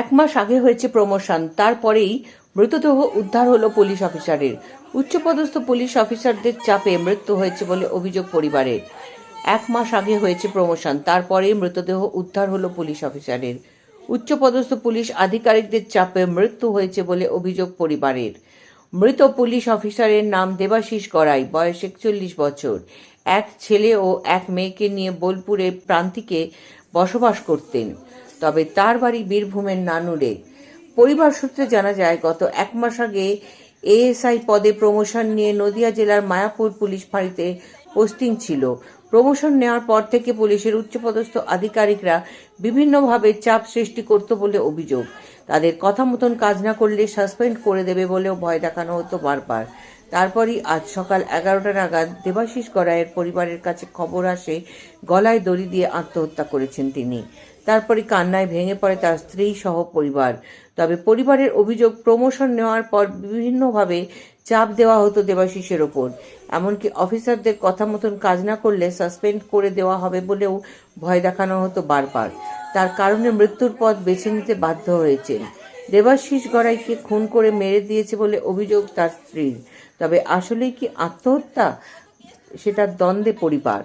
এক মাস আগে হয়েছে প্রমোশন তারপরেই মৃতদেহ উদ্ধার হলো পুলিশ অফিসারের। উচ্চপদস্থ পুলিশ অফিসারদের চাপে মৃত্যু হয়েছে বলে অভিযোগ পরিবারের। এক মাস আগে হয়েছে প্রমোশন তারপরেই মৃতদেহ উদ্ধার হলো পুলিশ অফিসারের। উচ্চপদস্থ পুলিশ আধিকারিকদের চাপে মৃত্যু হয়েছে বলে অভিযোগ পরিবারের। মৃত পুলিশ অফিসারের নাম দেবাশিস গড়াই, বয়স একচল্লিশ বছর। এক ছেলে ও এক মেয়েকে নিয়ে বোলপুরের প্রান্তিকে বসবাস করতেন। তবে তার বাড়ি বীরভূমের নানুরে। পরিবার সূত্রে জানা যায়, গত এক মাস আগে এএসআই পদে প্রমোশন নিয়ে নদিয়া জেলার মায়াপুর পুলিশ ফাঁড়িতে পোস্টিং ছিল। প্রমোশন নেওয়ার পর থেকে পুলিশের উচ্চপদস্থ আধিকারিকরা বিভিন্নভাবে চাপ সৃষ্টি করত বলে অভিযোগ। তাদের কথা মতন কাজ না করলে সাসপেন্ড করে দেবে বলেও ভয় দেখানো হতো বারবার। তারপরই আজ সকাল এগারোটা নাগাদ দেবাশিস গড়াইয়ের পরিবারের কাছে খবর আসে, গলায় দড়ি দিয়ে আত্মহত্যা করেছেন তিনি। তারপরে কান্নায় ভেঙে পড়ে তার স্ত্রী সহ পরিবার। তবে পরিবারের অভিযোগ প্রমোশন নেওয়ার পর বিভিন্নভাবে চাপ দেওয়া হতো দেবাশিসের ওপর। এমনকি অফিসারদের কথা মতন কাজ না করলে সাসপেন্ড করে দেওয়া হবে বলেও ভয় দেখানো হতো বারবার। তার কারণে মৃত্যুর পথ বেছে নিতে বাধ্য হয়েছেন। দেবাশিস গড়াইকে খুন করে মেরে দিয়েছে বলে অভিযোগ তার স্ত্রীর। তবে আসলেই কি আত্মহত্যা? সেটা দ্বন্দ্বে পরিবার।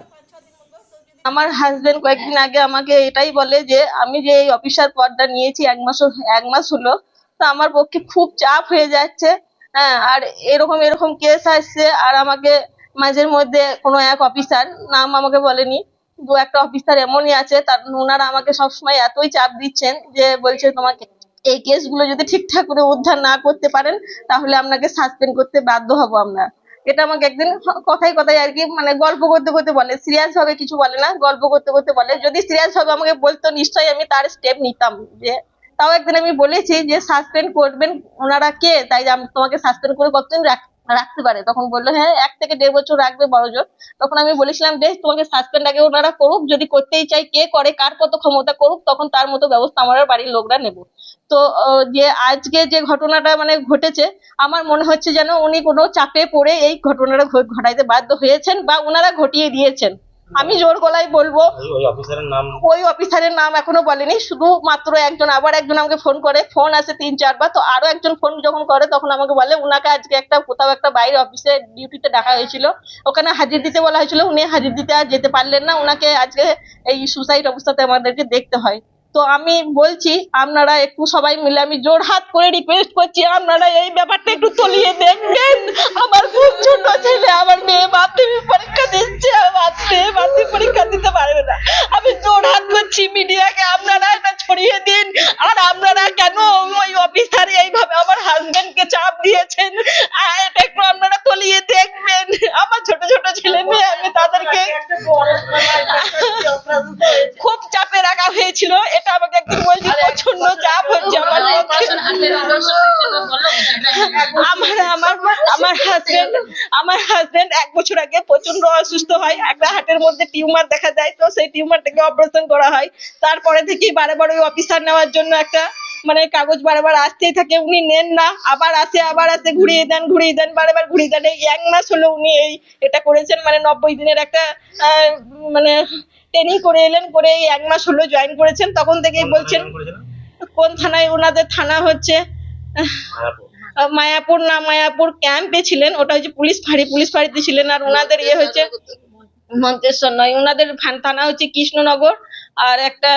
আমার হাজবেন্ড কয়েকদিন আগে আমাকে এটাই বলে যে, আমি যে এই অফিসার পদটা নিয়েছি, এক মাস এক মাস হলো, তো আমার পক্ষে খুব চাপ হয়ে যাচ্ছে। হ্যাঁ আর এরকম এরকম কেস আসছে, আর আমাকে মাঝের মধ্যে কোনো এক অফিসার নাম আমাকে বলেনি, দু একটা অফিসার এমনই আছে, তার ওনারা আমাকে সবসময় এতই চাপ দিচ্ছেন যে বলছে তোমাকে এই কেসগুলো যদি ঠিকঠাক করে উদ্ধার না করতে পারেন, তাহলে আপনাকে সাসপেন্ড করতে বাধ্য হব আমরা। এটা আমাকে একদিন কথাই কথাই আর কি মানে গল্প করতে করতে বলে সিরিয়াস ভাবে কিছু বলে না, গল্প করতে করতে বলে, যদি সিরিয়াস ভাবে আমাকে বলতো, নিশ্চয়ই আমি তার স্টেপ নিতাম, যে তাও একদিন আমি বলেছি যে সাসপেন্ড করবেন ওনারা কে? তাই তোমাকে সাসপেন্ড করে কতদিন রাখ- রাখতে পারে? তখন বলল হ্যাঁ এক থেকে দেড় বছর রাখবে বড় জোর। তখন আমি বলেছিলাম, বেশ, তোমাকে সাসপেন্ড আগে ওনারা করুক। যদি করতেই চাই কে করে, কার কত ক্ষমতা করুক, তখন তার মতো ব্যবস্থা আমার বাড়ির লোকরা নেব। তো যে আজকে যে ঘটনাটা মানে ঘটেছে, আমার মনে হচ্ছে যেন উনি কোনো চাপে পড়ে এই ঘটনাটা ঘটাইতে বাধ্য হয়েছেন বা ওনারা ঘটিয়ে দিয়েছেন। আমি জোর গলায় বলব ওই- অফিসারের নাম এখনও বলেনি শুধু মাত্র একজন আবার একজন আমাকে ফোন করে ফোন আসে তিন চারবার তো আরও একজন ফোন যখন করে তখন আমাকে বলে উনাকে আজকে একটা কোথাও একটা বাইরে অফিসে ডিউটিতে ডাকা হয়েছিল। ওখানে হাজির দিতে বলা হয়েছিল উনি হাজির দিতে আর যেতে পারলেন না উনাকে আজকে এই সুসাইড অবস্থাতে আমাদেরকে দেখতে হয়। তো আমি বলছি আপনারা একটু সবাই মিলে আমি জোর হাত করে রিকোয়েস্ট করছি আপনারা এই ব্যাপারটা একটু তলিয়ে দেখবেন। আমার খুব ছোট ছেলে আমার মেয়ে মাধ্যমিক পরীক্ষা দিচ্ছে মেয়ে মাধ্যমিক পরীক্ষা দিতে পারবে না। আমি জোর হাত করছি মিডিয়াকে আপনারা এটা ছড়িয়ে দিন। আর আপনারা কেন ওই অফিসার এইভাবে আমার হাজবেন্ডকে চাপ দিয়েছেন? আর এটা একটু আপনারা তলিয়ে দেখবেন। আমার ছোট ছোট ছেলে মেয়ে আমি তাদেরকে খুব চাপে রাখা হয়েছিল এটা আমাকে একদিন বলছি প্রচণ্ড চাপ হচ্ছে আমার পক্ষে। আমার আমার আমার হাজবেন্ড আমার হাজবেন্ড এক বছর আগে প্রচণ্ড অসুস্থ হয়। একটা হার্টের মধ্যে টিউমার দেখা যায় তো সেই টিউমারটাকে অপারেশন করা হয়। তারপরে থেকেই বারে বারে ওই অফিসার নেওয়ার জন্য একটা মানে কাগজ বারবার আসতেই থাকে উনি নেন না। আবার আসে আবার আসে ঘুরিয়ে দেন ঘুরিয়ে দেন বারবার ঘুরিয়ে দেন। এই এক মাস হলো উনি এই এটা করেছেন মানে নব্বই দিনের একটা আহ, মানে ট্রেনিং করে এলেন করে এই এক মাস হলো জয়েন করেছেন। তখন থেকেই বলছেন কোন থানায় ওনাদের থানা হচ্ছে। মায়াপুর। না, মায়াপুর ক্যাম্পে ছিলেন। ওটা হচ্ছে পুলিশ ফাঁড়ি, পুলিশ ফাঁড়িতে ছিলেন। আর ওনাদের ইয়ে হচ্ছে মন্তেশ্বর নয়। ওনাদের থানা হচ্ছে কৃষ্ণনগর। আর একটা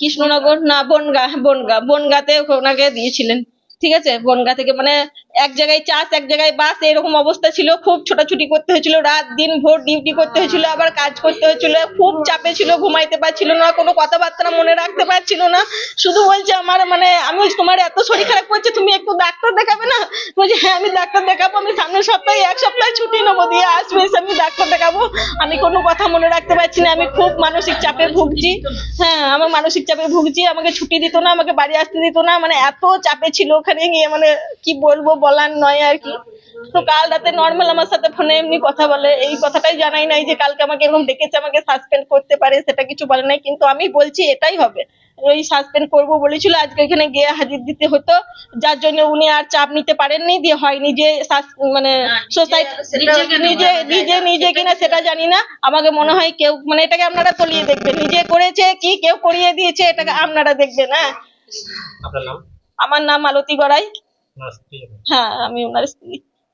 কৃষ্ণনগর না, বনগা বনগা। বনগাতে ওনাকে দিয়েছিলেন। ঠিক আছে? বনগা থেকে মানে এক জায়গায় চাষ, এক জায়গায় বাস, এরকম অবস্থা ছিল। খুব ছোটাছুটি করতে হয়েছিল। রাত দিন ভোর ডিউটি করতে হয়েছিল, আবার কাজ করতে হয়েছিল। খুব চাপে ছিল, ঘুমাইতে পারছিল না, কোনো কথাবার্তা মনে রাখতে পারছিল না। শুধু বলছে আমার মানে আমি তোমার এত শরীর খারাপ করছে, তুমি একটু ডাক্তার দেখাবে না? বলছে হ্যাঁ আমি ডাক্তার দেখাবো, আমি সামনের সপ্তাহে এক সপ্তাহ ছুটি নেব দিয়ে আসবে আমি ডাক্তার দেখাবো। আমি কোনো কথা মনে রাখতে পারছি না, আমি খুব মানসিক চাপে ভুগছি। হ্যাঁ আমার মানসিক চাপে ভুগছি, আমাকে ছুটি দিত না, আমাকে বাড়ি আসতে দিত না মানে এত চাপে ছিল ওখানে। গিয়ে মানে কি বলব বলার নয় আর কি। তো কাল রাতে নর্মাল আমার সাথে ফোনে এমনি কথা বলে। এই কথাটাই জানাই নাই যে কালকে আমাকে এরকম ডেকেছে আমাকে সাসপেন্ড করতে পারে সেটা কিছু বলে নাই। কিন্তু আমি বলছি এটাই হবে। ওই সাসপেন্ড করব বলেছিল আজকে এখানে গিয়ে হাজির দিতে হতো। যার জন্য উনি আর চাপ নিতে পারেননি দিয়ে হয় নিজে মানে সোসাইটি নিজে নিজে নিজে কিনা সেটা জানি না। আমাকে মনে হয় কেউ মানে এটাকে আপনারা তলিয়ে দেখবেন। নিজে করেছে কি কেউ করিয়ে দিয়েছে এটাকে আপনারা দেখবেন হ্যাঁ। আপনার নাম? আমার নাম আলতি গড়াই। হ্যাঁ আমি ওনার স্ত্রী।